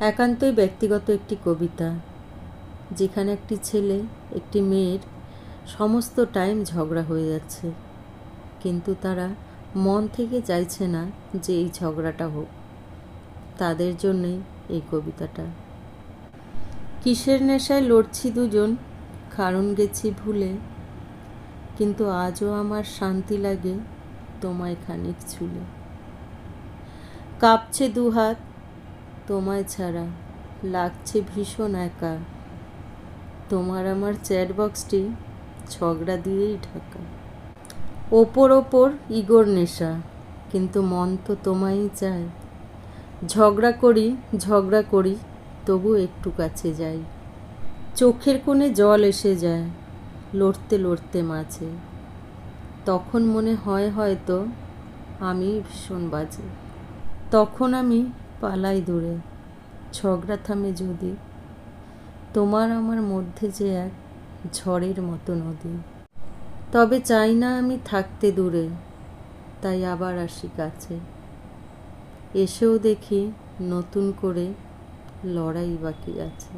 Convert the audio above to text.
একান্তই ব্যক্তিগত একটি কবিতা, যেখানে একটি ছেলে, একটি মেয়ের সমস্ত টাইম ঝগড়া হয়ে যাচ্ছে। কিন্তু তারা মন থেকে চাইছে না যে এই ঝগড়াটা হোক। তাদের জন্যই এই কবিতাটা। কিসের নেশায় লড়ছি দুজন, কারণ গেছি ভুলে। কিন্তু আজও আমার শান্তি লাগে তোমায় খানিক ছুলে। কাঁপছে দুহাত তোমায় ছাড়া লাগছে ভীষণ একা। তোমার আমার চ্যাট বক্সটি ঝগড়া দিয়েই ঢাকা। ওপর ওপর ইগোর নেশা, কিন্তু মন তো তোমায়ই চায়। ঝগড়া করি ঝগড়া করি, তবু একটু কাছে যাই। চোখের কোণে জল এসে যায়, লড়তে লড়তে মাঝে। তখন মনে হয় হয়তো আমি ভীষণ বাজে। তখন আমি পালাই দূরে, ঝগড়া থামে যদি। তোমার আমার মধ্যে যে এক ঝড়ের মতো নদী। তবে চাই না আমি থাকতে দূরে, তাই আবার আসি কাছে। এসেও দেখি নতুন করে লড়াই বাকি আছে।